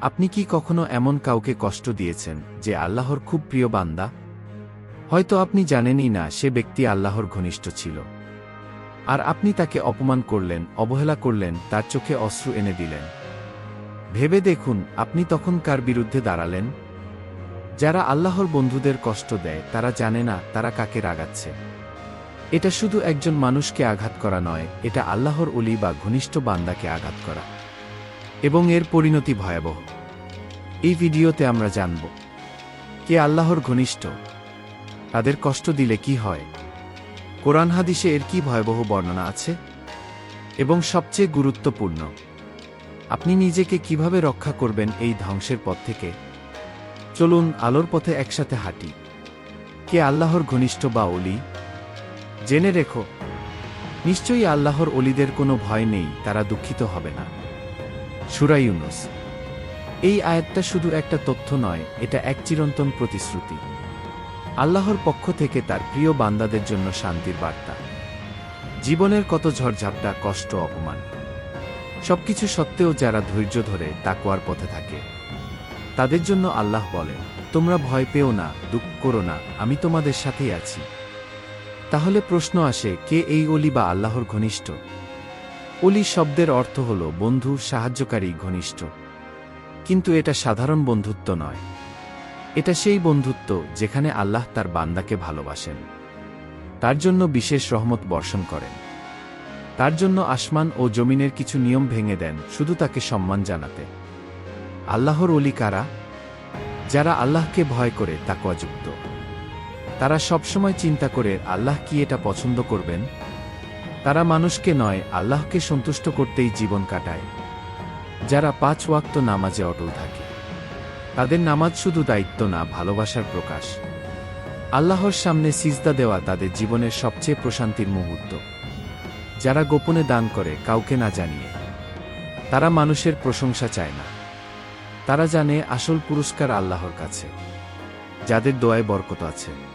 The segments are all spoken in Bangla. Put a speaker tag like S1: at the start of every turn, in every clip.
S1: আপনি কি কখনো এমন কাউকে কষ্ট দিয়েছেন যে আল্লাহর খুব প্রিয় বান্দা? হয়তো আপনি জানেনই না সে ব্যক্তি আল্লাহর ঘনিষ্ঠ ছিল। আর আপনি তাকে অপমান করলেন, অবহেলা করলেন, তার চোখে অশ্রু এনে দিলেন। ভেবে দেখুন, আপনি তখন কার বিরুদ্ধে দাঁড়ালেন? যারা আল্লাহর বন্ধুদের কষ্ট দেয়, তারা জানে না, তারা কাকে রাগাচ্ছে। এটা শুধু একজন মানুষকে আঘাত করা নয়, এটা আল্লাহর অলি বা ঘনিষ্ঠ বান্দাকে আঘাত করা। এবং এর পরিণতি ভয়াবহ। এই ভিডিওতে আমরা জানব, কে আল্লাহর ঘনিষ্ঠ, তাদের কষ্ট দিলে কি হয়, কোরআন হাদিসে এর কি ভয়াবহ বর্ণনা আছে, এবং সবচেয়ে গুরুত্বপূর্ণ, আপনি নিজেকে কীভাবে রক্ষা করবেন এই ধ্বংসের পথ থেকে? চলুন আলোর পথে একসাথে হাঁটি। কে আল্লাহর ঘনিষ্ঠ বা অলি জেনে রেখো, নিশ্চয়ই আল্লাহর অলিদের কোনো ভয় নেই, তারা দুঃখিত হবে না। সুরা ইউনুস। এই আয়াতটা শুধু একটা তথ্য নয়, এটা এক চিরন্তন প্রতিশ্রুতি। আল্লাহর পক্ষ থেকে তার প্রিয় বান্দাদের জন্য শান্তির বার্তা। জীবনের কত ঝড়ঝাপটা, কষ্ট, অপমান। সবকিছু সত্ত্বেও যারা ধৈর্য ধরে তাকওয়ার পথে থাকে, তাদের জন্য আল্লাহ বলেন, তোমরা ভয় পেও না, দুঃখ করো না, আমি তোমাদের সাথেই আছি। তাহলে প্রশ্ন আসে, কে এই অলি বা আল্লাহর ঘনিষ্ঠ? অলি শব্দের অর্থ হল বন্ধু, সাহায্যকারী, ঘনিষ্ঠ। কিন্তু এটা সাধারণ বন্ধুত্ব নয়। এটা সেই বন্ধুত্ব যেখানে আল্লাহ তার বান্দাকে ভালোবাসেন। তার জন্য বিশেষ রহমত বর্ষণ করেন। তার জন্য আসমান ও জমিনের কিছু নিয়ম ভেঙে দেন, শুধু তাকে সম্মান জানাতে। আল্লাহর অলি কারা? যারা আল্লাহকে ভয় করে তাকওয়াযুক্ত তারা সবসময় চিন্তা করে, আল্লাহ কি এটা পছন্দ করবেন? তারা মানুষকে নয়, আল্লাহকে সন্তুষ্ট করতেই জীবন কাটায়। যারা পাঁচ ওয়াক্ত নামাজে অটল থাকে। তাদের নামাজ শুধু দায়িত্ব না, ভালোবাসার প্রকাশ। আল্লাহর সামনে সিজদা দেওয়া তাদের জীবনের সবচেয়ে প্রশান্তির মুহূর্ত। যারা গোপনে দান করে, কাউকে না জানিয়ে। তারা মানুষের প্রশংসা চায় না। তারা জানে আসল পুরস্কার আল্লাহর কাছে, যাদের দোয়ায় বরকত আছে।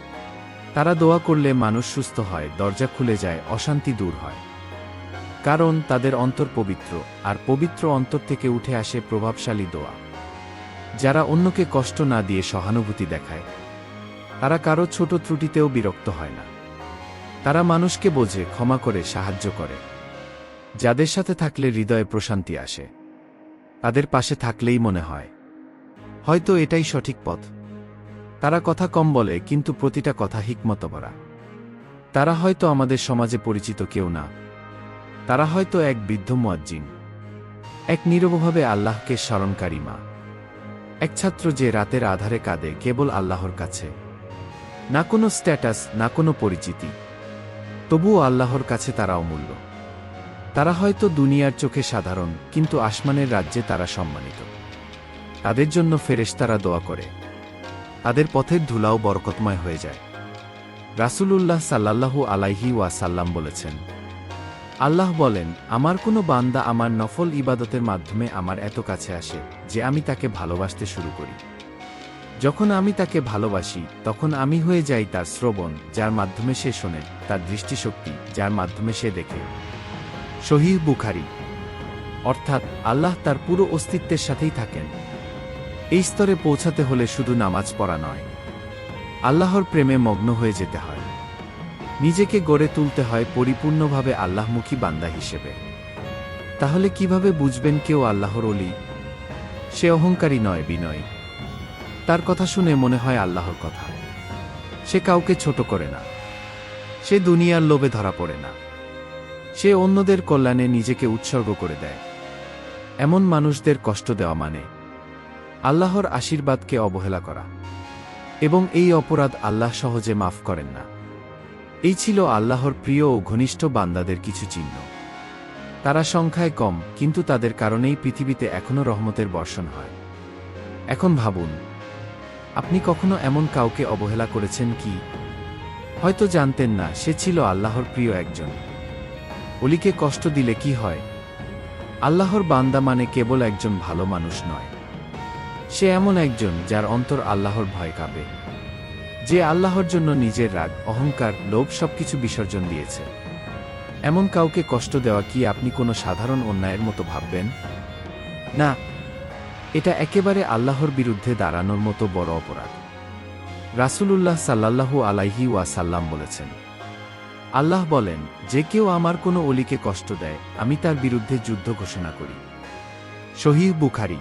S1: তারা দোয়া করলে মানুষ সুস্থ হয়, দরজা খুলে যায়, অশান্তি দূর হয়। কারণ তাদের অন্তর পবিত্র, আর পবিত্র অন্তর থেকে উঠে আসে প্রভাবশালী দোয়া। যারা অন্যকে কষ্ট না দিয়ে সহানুভূতি দেখায়, তারা কারও ছোট ত্রুটিতেও বিরক্ত হয় না। তারা মানুষকে বোঝে, ক্ষমা করে, সাহায্য করে। যাদের সাথে থাকলে হৃদয়ে প্রশান্তি আসে। তাদের পাশে থাকলেই মনে হয়। হয়তো এটাই সঠিক পথ। তারা কথা কম বলে, কিন্তু প্রতিটা কথা হিকমত ভরা। তারা হয়তো আমাদের সমাজে পরিচিত কেউ না। তারা হয়তো এক বৃদ্ধ মুয়াজ্জিন। এক নীরবভাবে আল্লাহকে স্মরণকারী মা। এক ছাত্র যে রাতের আধারে কাঁদে, কেবল আল্লাহর কাছে। না কোনো স্ট্যাটাস, না কোনো পরিচিতি। তবুও আল্লাহর কাছে তারা অমূল্য। তারা হয়তো দুনিয়ার চোখে সাধারণ, কিন্তু আসমানের রাজ্যে তারা সম্মানিত। তাদের জন্য ফেরেশতারা দোয়া করে। তাদের পথের ধুলাও বরকতময় হয়ে যায়। রাসূলুল্লাহ সাল্লাল্লাহু আলাইহি ওয়াসাল্লাম বলেছেন, আল্লাহ বলেন, আমার কোনো বান্দা আমার নফল ইবাদতের মাধ্যমে আমার এত কাছে আসে যে আমি তাকে ভালোবাসতে শুরু করি। যখন আমি তাকে ভালোবাসি, তখন আমি হয়ে যাই তার শ্রবণ, যার মাধ্যমে সে শোনে, তার দৃষ্টিশক্তি, যার মাধ্যমে সে দেখে। শহীদ বুখারি, অর্থাৎ আল্লাহ তার পুরো অস্তিত্বের সাথেই থাকেন। এই স্তরে পৌঁছাতে হলে শুধু নামাজ পড়া নয়। আল্লাহর প্রেমে মগ্ন হয়ে যেতে হয়। নিজেকে গড়ে তুলতে হয় পরিপূর্ণভাবে আল্লাহমুখী বান্দা হিসেবে। তাহলে কীভাবে বুঝবেন কেউ আল্লাহর অলি সে অহংকারী নয়, বিনয়। তার কথা শুনে মনে হয় আল্লাহর কথা। সে কাউকে ছোট করে না। সে দুনিয়ার লোভে ধরা পড়ে না। সে অন্যদের কল্যাণে নিজেকে উৎসর্গ করে দেয়। এমন মানুষদের কষ্ট দেওয়া মানে আল্লাহর আশীর্বাদকে অবহেলা করা। এবং এই অপরাধ আল্লাহ সহজে মাফ করেন না। এই ছিল আল্লাহর প্রিয় ও ঘনিষ্ঠ বান্দাদের কিছু চিহ্ন। তারা সংখ্যায় কম, কিন্তু তাদের কারণেই পৃথিবীতে এখনও রহমতের বর্ষণ হয়। এখন ভাবুন, আপনি কখনো এমন কাউকে অবহেলা করেছেন কি? হয়তো জানতেন না, সে ছিল আল্লাহর প্রিয় একজন। অলিকে কষ্ট দিলে কি হয়? আল্লাহর বান্দা মানে কেবল একজন ভালো মানুষ নয়। সে এমন একজন যার অন্তর আল্লাহর ভয় কাঁপে। যে আল্লাহর জন্য নিজের রাগ, অহংকার, লোভ সবকিছু বিসর্জন দিয়েছে। এমন কাউকে কষ্ট দেওয়া কি আপনি কোনো সাধারণ অন্যায়ের মতো ভাববেন? না, এটা একেবারে আল্লাহর বিরুদ্ধে দাঁড়ানোর মতো বড় অপরাধ। রাসূলুল্লাহ সাল্লাল্লাহু আলাইহি ওয়াসাল্লাম বলেছেন, আল্লাহ বলেন, যে কেউ আমার কোনো অলিকে কষ্ট দেয়, আমি তার বিরুদ্ধে যুদ্ধ ঘোষণা করি। শহীদ বুখারি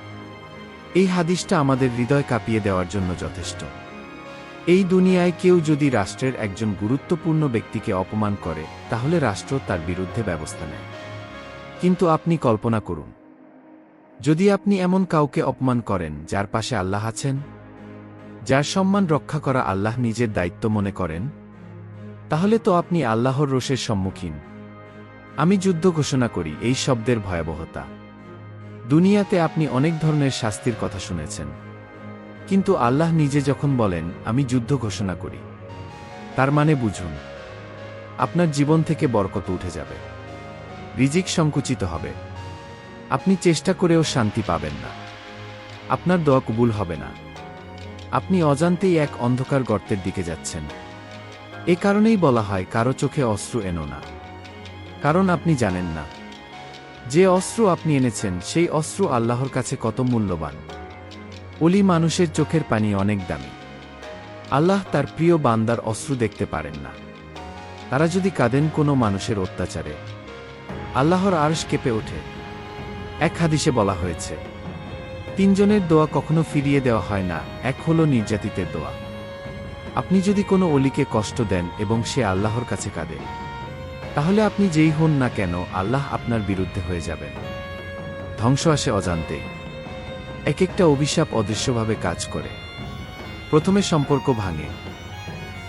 S1: এই হাদিসটা আমাদের হৃদয় কাঁপিয়ে দেওয়ার জন্য যথেষ্ট। এই দুনিয়ায় কেউ যদি রাষ্ট্রের একজন গুরুত্বপূর্ণ ব্যক্তিকে অপমান করে, তাহলে রাষ্ট্র তার বিরুদ্ধে ব্যবস্থা নেয়। কিন্তু আপনি কল্পনা করুন, যদি আপনি এমন কাউকে অপমান করেন, যার পাশে আল্লাহ আছেন, যার সম্মান রক্ষা করা আল্লাহ নিজের দায়িত্ব মনে করেন, তাহলে তো আপনি আল্লাহর রোষের সম্মুখীন। আমি যুদ্ধ ঘোষণা করি, এই শব্দের ভয়াবহতা। দুনিয়াতে আপনি অনেক ধরনের শাস্তির কথা শুনেছেন। কিন্তু আল্লাহ নিজে যখন বলেন, আমি যুদ্ধ ঘোষণা করি, তার মানে বুঝুন, আপনার জীবন থেকে বরকত উঠে যাবে। রিজিক সংকুচিত হবে। আপনি চেষ্টা করেও শান্তি পাবেন না। আপনার দোয়া কবুল হবে না। আপনি অজান্তেই এক অন্ধকার গর্তের দিকে যাচ্ছেন। এ কারণেই বলা হয়, কারও চোখে অস্ত্র এনো না। কারণ আপনি জানেন না। যে অস্ত্র আপনি এনেছেন, সেই অস্ত্র আল্লাহর কাছে কত মূল্যবান। অলি মানুষের চোখের পানি অনেক দামি। আল্লাহ তার প্রিয় বান্দার অস্ত্র দেখতে পারেন না। তারা যদি কাঁদেন কোনো মানুষের অত্যাচারে। আল্লাহর আরশ কেঁপে ওঠে। এক হাদিসে বলা হয়েছে, তিনজনের দোয়া কখনো ফিরিয়ে দেওয়া হয় না, এক হল নির্যাতিতের দোয়া। আপনি যদি কোনো অলিকে কষ্ট দেন এবং সে আল্লাহর কাছে কাঁদে তাহলে আপনি যেই হন না কেন, আল্লাহ আপনার বিরুদ্ধে হয়ে যাবেন। ধ্বংস আসে অজান্তেই এক একটা অভিশাপ অদৃশ্যভাবে কাজ করে। প্রথমে সম্পর্ক ভাঙে।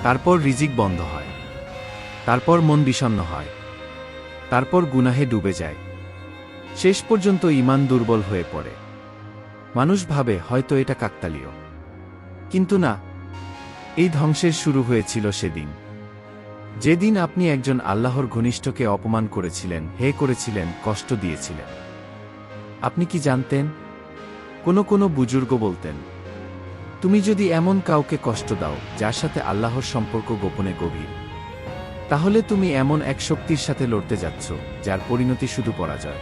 S1: তারপর রিজিক বন্ধ হয়। তারপর মন বিষণ্ণ হয়। তারপর গুনাহে ডুবে যায়। শেষ পর্যন্ত ইমান দুর্বল হয়ে পড়ে। মানুষ ভাবে, হয়তো এটা কাকতালীয়। কিন্তু না, এই ধ্বংসের শুরু হয়েছিল সেদিন। যেদিন আপনি একজন আল্লাহর ঘনিষ্ঠকে অপমান করেছিলেন, হে করেছিলেন, কষ্ট দিয়েছিলেন। আপনি কি জানতেন? কোনো কোনো বুজুর্গ বলতেন, তুমি যদি এমন কাউকে কষ্ট দাও, যার সাথে আল্লাহর সম্পর্ক গোপনে গভীর, তাহলে তুমি এমন এক শক্তির সাথে লড়তে যাচ্ছ, যার পরিণতি শুধু পরাজয়।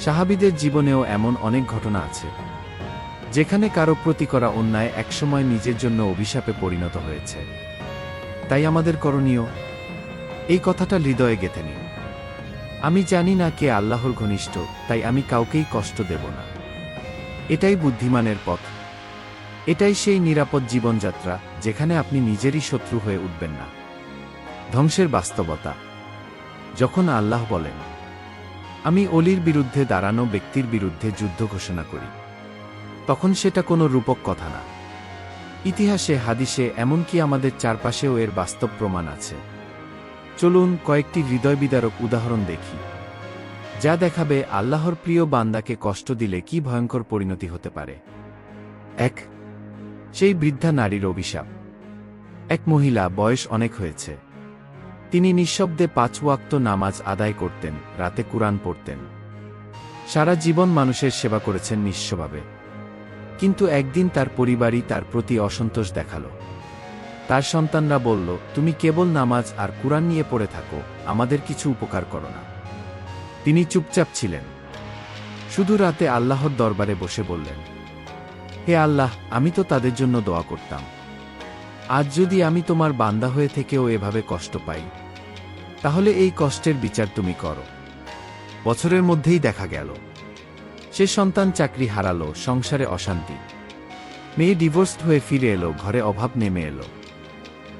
S1: সাহাবিদের জীবনেও এমন অনেক ঘটনা আছে, যেখানে কারও প্রতি করা অন্যায় একসময় নিজের জন্য অভিশাপে পরিণত হয়েছে। তাই আমাদের করণীয়, এই কথাটা হৃদয়ে গেঁথে নিন। আমি জানি না কে আল্লাহর ঘনিষ্ঠ, তাই আমি কাউকেই কষ্ট দেব না। এটাই বুদ্ধিমানের পথ। এটাই সেই নিরাপদ জীবনযাত্রা, যেখানে আপনি নিজেরই শত্রু হয়ে উঠবেন না। ধ্বংসের বাস্তবতা। যখন আল্লাহ বলেন, আমি অলির বিরুদ্ধে দাঁড়ানো ব্যক্তির বিরুদ্ধে যুদ্ধ ঘোষণা করি, তখন সেটা কোনো রূপক কথা না। ইতিহাসে, হাদিসে এমনকি আমাদের চারপাশেও এর বাস্তব প্রমাণ আছে। চলুন কয়েকটি হৃদয় বিদারক উদাহরণ দেখি। যা দেখাবে আল্লাহর প্রিয় বান্দাকে কষ্ট দিলে কি ভয়ঙ্কর পরিণতি হতে পারে। এক, সেই বৃদ্ধা নারীর অভিশাপ। এক মহিলা, বয়স অনেক হয়েছে। তিনি নিঃশব্দে পাঁচ ওয়াক্ত নামাজ আদায় করতেন, রাতে কুরআন পড়তেন। সারা জীবন মানুষের সেবা করেছেন নিঃস্বভাবে। কিন্তু একদিন তার পরিবারই তার প্রতি অসন্তোষ দেখাল। তার সন্তানরা বলল, তুমি কেবল নামাজ আর কুরআন নিয়ে পড়ে থাকো, আমাদের কিছু উপকার করো না। তিনি চুপচাপ ছিলেন। শুধু রাতে আল্লাহর দরবারে বসে বললেন, হে আল্লাহ, আমি তো তাদের জন্য দোয়া করতাম। আজ যদি আমি তোমার বান্দা হয়ে থেকেও এভাবে কষ্ট পাই, তাহলে এই কষ্টের বিচার তুমি করো। বছরের মধ্যেই দেখা গেল। সে সন্তান চাকরি হারালো, সংসারে অশান্তি। মেয়ে ডিভোর্সড হয়ে ফিরে এলো, ঘরে অভাব নেমে এলো।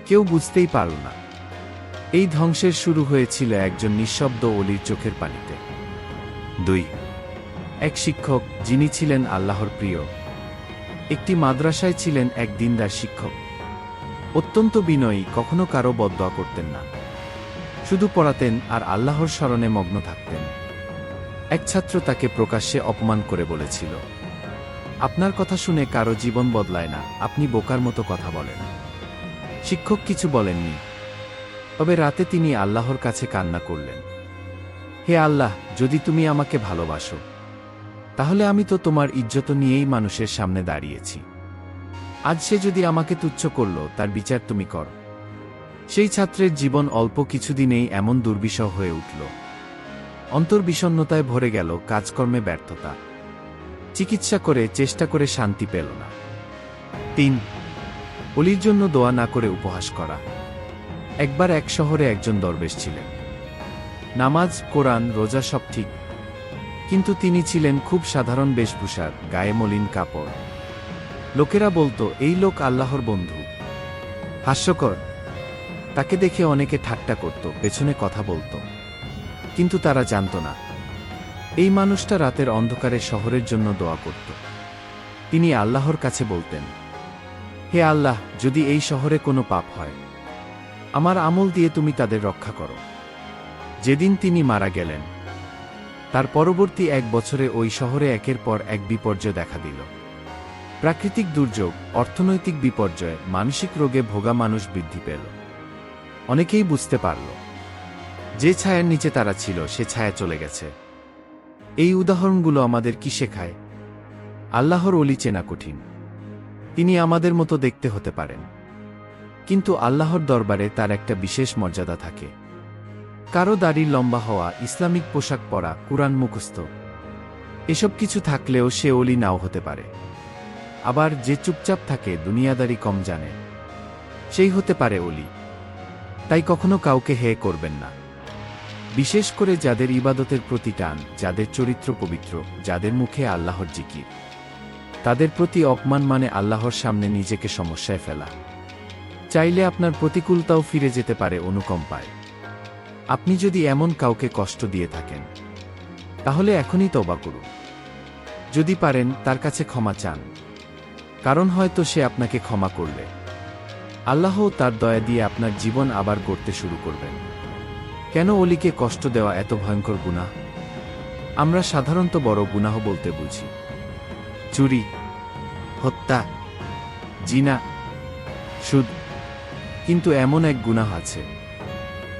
S1: কেউ বুঝতেই পারল না। এই ধ্বংসের শুরু হয়েছিল একজন নিঃশব্দ অলির চোখের পানিতে। দুই, এক শিক্ষক, যিনি ছিলেন আল্লাহর প্রিয়। একটি মাদ্রাসায় ছিলেন এক দিনদার শিক্ষক। অত্যন্ত বিনয়ী, কখনো কারও বদয়া করতেন না। শুধু পড়াতেন আর আল্লাহর স্মরণে মগ্ন থাকতেন। এক ছাত্র তাকে প্রকাশ্যে অপমান করে বলেছিল। আপনার কথা শুনে কারও জীবন বদলায় না, আপনি বোকার মতো কথা বলেন। শিক্ষক কিছু বলেননি, তবে রাতে তিনি আল্লাহর কাছে কান্না করলেন। হে আল্লাহ, যদি তুমি আমাকে ভালোবাসো, তাহলে আমি তো তোমার ইজ্জত নিয়েই মানুষের সামনে দাঁড়িয়েছি। আজ সে যদি আমাকে তুচ্ছ করল, তার বিচার তুমি কর। সেই ছাত্রের জীবন অল্প কিছুদিনেই এমন দুর্বিষহ হয়ে উঠল। অন্তর্বিষণ্নতায় ভরে গেল কাজকর্মে ব্যর্থতা। চিকিৎসা করে চেষ্টা করে শান্তি পেল না। তিন, অলির জন্য দোয়া না করে উপহাস করা। একবার এক শহরে একজন দরবেশ ছিলেন। নামাজ, কোরআন, রোজা সব ঠিক। কিন্তু তিনি ছিলেন খুব সাধারণ বেশভূষার, গায়ে মলিন কাপড়। লোকেরা বলতো, এই লোক আল্লাহর বন্ধু। হাস্যকর। তাকে দেখে অনেকে ঠাট্টা করত, পেছনে কথা বলতো। কিন্তু তারা জানত না। এই মানুষটা রাতের অন্ধকারে শহরের জন্য দোয়া করত। তিনি আল্লাহর কাছে বলতেন, হে আল্লাহ, যদি এই শহরে কোনো পাপ হয়, আমার আমল দিয়ে তুমি তাদের রক্ষা করো। যেদিন তিনি মারা গেলেন, তার পরবর্তী এক বছরে ওই শহরে একের পর এক বিপর্যয় দেখা দিল। প্রাকৃতিক দুর্যোগ, অর্থনৈতিক বিপর্যয়, মানসিক রোগে ভোগা মানুষ বৃদ্ধি পেল। অনেকেই বুঝতে পারল যে ছায়ার নিচে তারা ছিল, সে ছায়া চলে গেছে। এই উদাহরণগুলো আমাদের কি শেখায়? আল্লাহর অলি চেনা কঠিন। তিনি আমাদের মতো দেখতে হতে পারেন। কিন্তু আল্লাহর দরবারে তার একটা বিশেষ মর্যাদা থাকে। কারও দাড়ি লম্বা হওয়া, ইসলামিক পোশাক পরা, কুরআন মুখস্থ, এসব কিছু থাকলেও সে অলি নাও হতে পারে। আবার যে চুপচাপ থাকে, দুনিয়াদারি কম জানে। সেই হতে পারে অলি তাই কখনো কাউকে হে করবেন না। বিশেষ করে যাদের ইবাদতের প্রতি টান, যাদের চরিত্র পবিত্র, যাদের মুখে আল্লাহর জিকির। তাদের প্রতি অপমান মানে আল্লাহর সামনে নিজেকে সমস্যায় ফেলা। চাইলে আপনার প্রতিকূলতাও ফিরে যেতে পারে অনুকম্পায়। আপনি যদি এমন কাউকে কষ্ট দিয়ে থাকেন, তাহলে এখনই তবা করুন। যদি পারেন, তার কাছে ক্ষমা চান। কারণ হয়তো সে আপনাকে ক্ষমা করলে। আল্লাহ তার দয়া দিয়ে আপনার জীবন আবার গড়তে শুরু করবেন। কেন অলিকে কষ্ট দেওয়া এত ভয়ঙ্কর গুনাহ আমরা সাধারণত বড় গুনাহ বলতে বুঝি। চুরি, হত্যা, জিনা, সুদ, কিন্তু এমন এক গুনাহ আছে,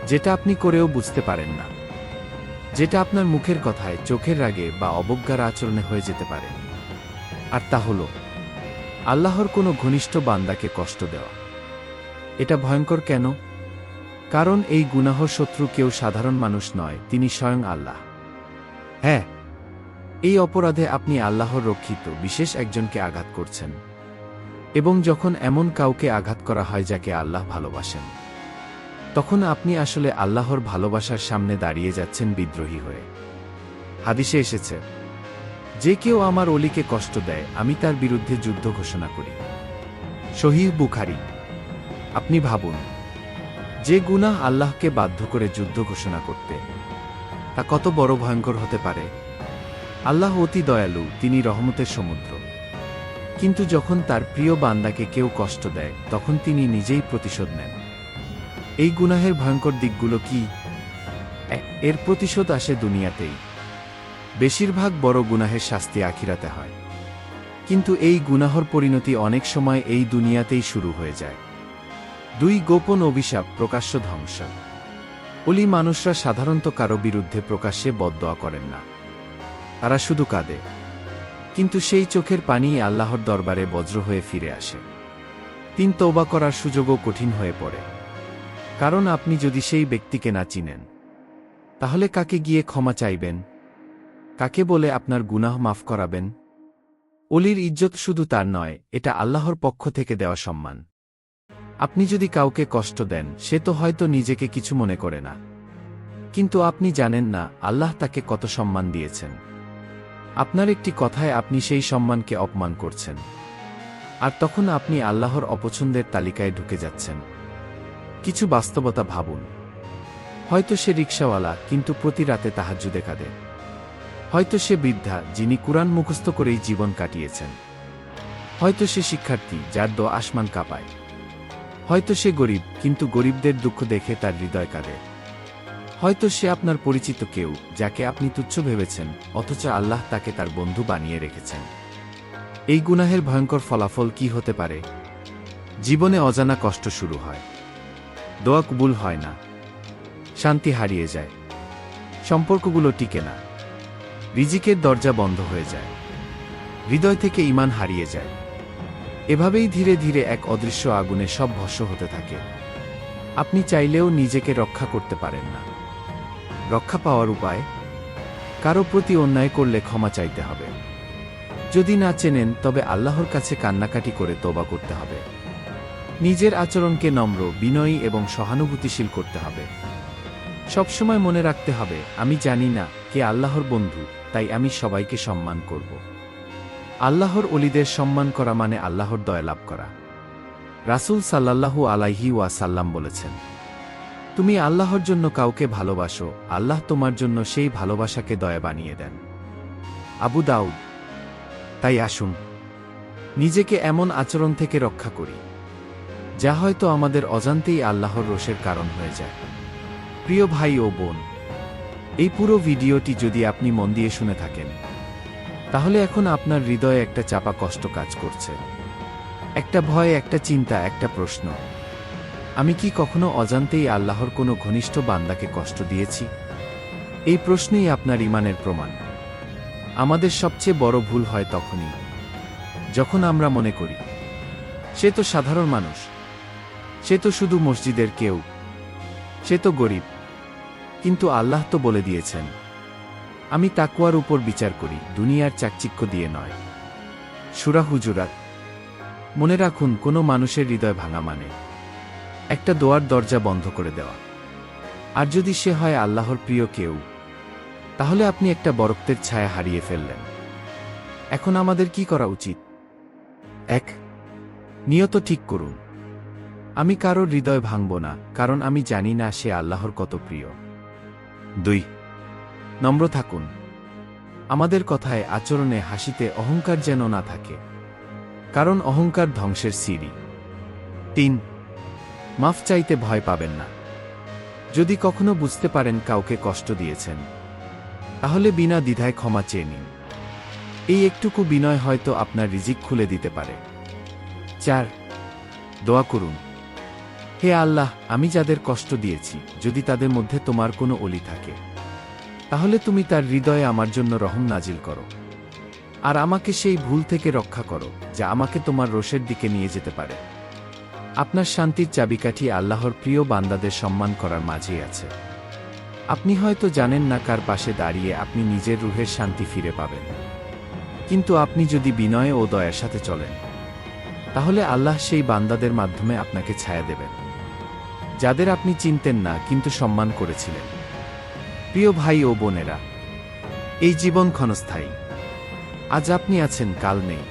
S1: যেটা আপনি করেও বুঝতে পারেন না, যেটা আপনার মুখের কথায়, চোখের রাগে বা অবজ্ঞার আচরণে হয়ে যেতে পারে। আর তা হল, আল্লাহর কোনো ঘনিষ্ঠ বান্দাকে কষ্ট দেওয়া। এটা ভয়ঙ্কর কেন? কারণ এই গুনাহ শত্রু কেউ সাধারণ মানুষ নয়, তিনি স্বয়ং আল্লাহ। হ্যাঁ এই অপরাধে আপনি আল্লাহর রক্ষিত, বিশেষ একজনকে আঘাত করছেন। এবং যখন এমন কাউকে আঘাত করা হয় যাকে আল্লাহ ভালোবাসেন, তখন আপনি আসলে আল্লাহর ভালোবাসার সামনে দাঁড়িয়ে যাচ্ছেন বিদ্রোহী হয়ে। হাদিসে এসেছে, যে কেউ আমার অলিকে কষ্ট দেয়, আমি তার বিরুদ্ধে যুদ্ধ ঘোষণা করি। শহীদ বুখারি, আপনি ভাবুন যে গুনাহ আল্লাহকে বাধ্য করে যুদ্ধ ঘোষণা করতে, তা কত বড় ভয়ঙ্কর হতে পারে। আল্লাহ অতি দয়ালু, তিনি রহমতের সমুদ্র। কিন্তু যখন তার প্রিয় বান্দাকে কেউ কষ্ট দেয়, তখন তিনি নিজেই প্রতিশোধ নেন। এই গুনাহের ভয়ঙ্কর দিকগুলো কি? এর প্রতিশোধ আসে দুনিয়াতেই। বেশিরভাগ বড় গুনাহের শাস্তি আখিরাতে হয়। কিন্তু এই গুনাহর পরিণতি অনেক সময় এই দুনিয়াতেই শুরু হয়ে যায়। দুই গোপন অভিশাপ প্রকাশ্য ধ্বংস। অলি মানুষরা সাধারণত কারও বিরুদ্ধে প্রকাশ্যে বদদোয়া করেন না। তারা শুধু কাঁদে। কিন্তু সেই চোখের পানি আল্লাহর দরবারে বজ্র হয়ে ফিরে আসে। তিন তৌবা করার সুযোগও কঠিন হয়ে পড়ে। কারণ আপনি যদি সেই ব্যক্তিকে না চিনেন, তাহলে কাকে গিয়ে ক্ষমা চাইবেন? কাকে বলে আপনার গুনাহ মাফ করাবেন? অলির ইজ্জত শুধু তার নয়, এটা আল্লাহর পক্ষ থেকে দেওয়া সম্মান। আপনি যদি কাউকে কষ্ট দেন, সে তো হয়তো নিজেকে কিছু মনে করে না। কিন্তু আপনি জানেন না, আল্লাহ তাকে কত সম্মান দিয়েছেন। আপনার একটি কথায় আপনি সেই সম্মানকে অপমান করছেন। আর তখন আপনি আল্লাহর অপছন্দের তালিকায় ঢুকে যাচ্ছেন। কিছু বাস্তবতা ভাবুন। হয়তো সে রিক্সাওয়ালা কিন্তু প্রতি রাতে তাহাজ্জুদে কাঁদে। হয়তো সে বৃদ্ধা, যিনি কুরআন মুখস্থ করেই জীবন কাটিয়েছেন। হয়তো সে শিক্ষার্থী, যার দো আসমান কাঁপায়। হয়তো সে গরিব, কিন্তু গরিবদের দুঃখ দেখে তার হৃদয় কাঁদে। হয়তো সে আপনার পরিচিত কেউ, যাকে আপনি তুচ্ছ ভেবেছেন, অথচ আল্লাহ তাকে তার বন্ধু বানিয়ে রেখেছেন। এই গুনাহের ভয়ঙ্কর ফলাফল কি হতে পারে? জীবনে অজানা কষ্ট শুরু হয়। দোয়া কবুল হয় না। শান্তি হারিয়ে যায়। সম্পর্কগুলো টিকে না। রিজিকের দরজা বন্ধ হয়ে যায়। হৃদয় থেকে ইমান হারিয়ে যায়। এভাবেই ধীরে ধীরে এক অদৃশ্য আগুনে সব ভস্য হতে থাকে। আপনি চাইলেও নিজেকে রক্ষা করতে পারেন না। রক্ষা পাওয়ার উপায়? কারও প্রতি অন্যায় করলে ক্ষমা চাইতে হবে। যদি না চেনেন, তবে আল্লাহর কাছে কান্নাকাটি করে তোবা করতে হবে। নিজের আচরণকে নম্র, বিনয়ী এবং সহানুভূতিশীল করতে হবে। সবসময় মনে রাখতে হবে, আমি জানি না কে আল্লাহর বন্ধু, তাই আমি সবাইকে সম্মান করব। আল্লাহর অলিদের সম্মান করা মানে আল্লাহর দয়া লাভ করা। রাসূল সাল্লাল্লাহু আলাইহি ওয়াসাল্লাম বলেছেন, তুমি আল্লাহর জন্য কাউকে ভালোবাসো, আল্লাহ তোমার জন্য সেই ভালোবাসাকে দয়া বানিয়ে দেন। আবু দাউদ, তাই আসুন, নিজেকে এমন আচরণ থেকে রক্ষা করি, যা হয়তো আমাদের অজান্তেই আল্লাহর রোষের কারণ হয়ে যায়। প্রিয় ভাই ও বোন, এই পুরো ভিডিওটি যদি আপনি মন দিয়ে শুনে থাকেন তাহলে এখন আপনার হৃদয়ে একটা চাপা কষ্ট কাজ করছে। একটা ভয়, একটা চিন্তা, একটা প্রশ্ন। আমি কি কখনো অজান্তেই আল্লাহর কোনো ঘনিষ্ঠ বান্দাকে কষ্ট দিয়েছি? এই প্রশ্নই আপনার ইমানের প্রমাণ। আমাদের সবচেয়ে বড় ভুল হয় তখনই, যখন আমরা মনে করি, সে তো সাধারণ মানুষ, সে তো শুধু মসজিদের কেউ, সে তো গরিব, কিন্তু আল্লাহ তো বলে দিয়েছেন আমি তাকুয়ার উপর বিচার করি, দুনিয়ার চাকচিক্য দিয়ে নয়। সুরা হুজুরাত। মনে রাখুন, কোনো মানুষের হৃদয় ভাঙা মানে। একটা দোয়ার দরজা বন্ধ করে দেওয়া। আর যদি সে হয় আল্লাহর প্রিয় কেউ, তাহলে আপনি একটা বরক্তের ছায়া হারিয়ে ফেললেন। এখন আমাদের কি করা উচিত? এক, নিয়ত ঠিক করুন। আমি কারোর হৃদয় ভাঙব না, কারণ আমি জানি না সে আল্লাহর কত প্রিয়। দুই নম্র থাকুন। আমাদের কথায় আচরণে হাসিতে অহংকার যেন না থাকে। কারণ অহংকার ধ্বংসের সিঁড়ি। তিন, মাফ চাইতে ভয় পাবেন না। যদি কখনো বুঝতে পারেন কাউকে কষ্ট দিয়েছেন, তাহলে বিনা দ্বিধায় ক্ষমা চেয়ে নিন। এই একটুকু বিনয় হয়তো আপনার রিজিক খুলে দিতে পারে। চার, দোয়া করুন। হে আল্লাহ, আমি যাদের কষ্ট দিয়েছি, যদি তাদের মধ্যে তোমার কোনো অলি থাকে। তাহলে তুমি তার হৃদয়ে আমার জন্য রহম নাজিল করো। আর আমাকে সেই ভুল থেকে রক্ষা করো, যা আমাকে তোমার রোষের দিকে নিয়ে যেতে পারে। আপনার শান্তির চাবিকাঠি আল্লাহর প্রিয় বান্দাদের সম্মান করার মাঝেই আছে। আপনি হয়তো জানেন না কার পাশে দাঁড়িয়ে আপনি নিজের রুহের শান্তি ফিরে পাবেন। কিন্তু আপনি যদি বিনয় ও দয়ার সাথে চলেন, তাহলে আল্লাহ সেই বান্দাদের মাধ্যমে আপনাকে ছায়া দেবেন। যাদের আপনি চিনতেন না, কিন্তু সম্মান করেছিলেন। প্রিয় ভাই ও বোনেরা, এই জীবন ক্ষণস্থায়ী। আজ আপনি আছেন, কাল নেই।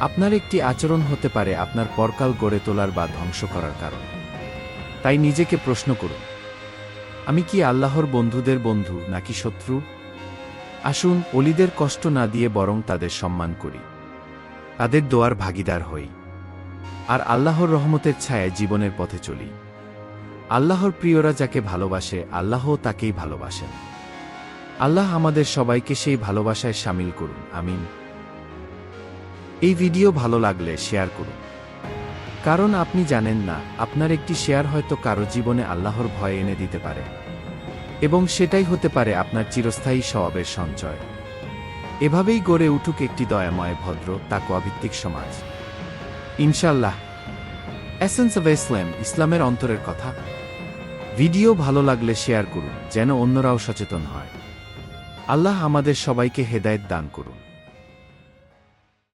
S1: আপনার একটি আচরণ হতে পারে আপনার পরকাল গড়ে তোলার বা ধ্বংস করার কারণ। তাই নিজেকে প্রশ্ন করুন, আমি কি আল্লাহর বন্ধুদের বন্ধু নাকি শত্রু? আসুন, অলিদের কষ্ট না দিয়ে বরং তাদের সম্মান করি। তাদের দোয়ার ভাগিদার হই। আর আল্লাহর রহমতের ছায়ায় জীবনের পথে চলি। আল্লাহর প্রিয়রা যাকে ভালোবাসে, আল্লাহও তাকেই ভালোবাসেন। আল্লাহ আমাদের সবাইকে সেই ভালোবাসায় সামিল করুন, আমিন। এই ভিডিও ভালো লাগলে শেয়ার করুন। কারণ আপনি জানেন না, আপনার একটি শেয়ার হয়তো কারও জীবনে আল্লাহর ভয় এনে দিতে পারে। এবং সেটাই হতে পারে আপনার চিরস্থায়ী স্বভাবের সঞ্চয়। এভাবেই গড়ে উঠুক একটি দয়াময় ভদ্র তা তাকোয়াভিত্তিক সমাজ। ইনশাল্লাহ এসেন্স অব ইসলাম, ইসলামের অন্তরের কথা। ভিডিও ভালো লাগলে শেয়ার করুন, যেন অন্যরাও সচেতন হয়। আল্লাহ আমাদের সবাইকে হেদায়ত দান করুন।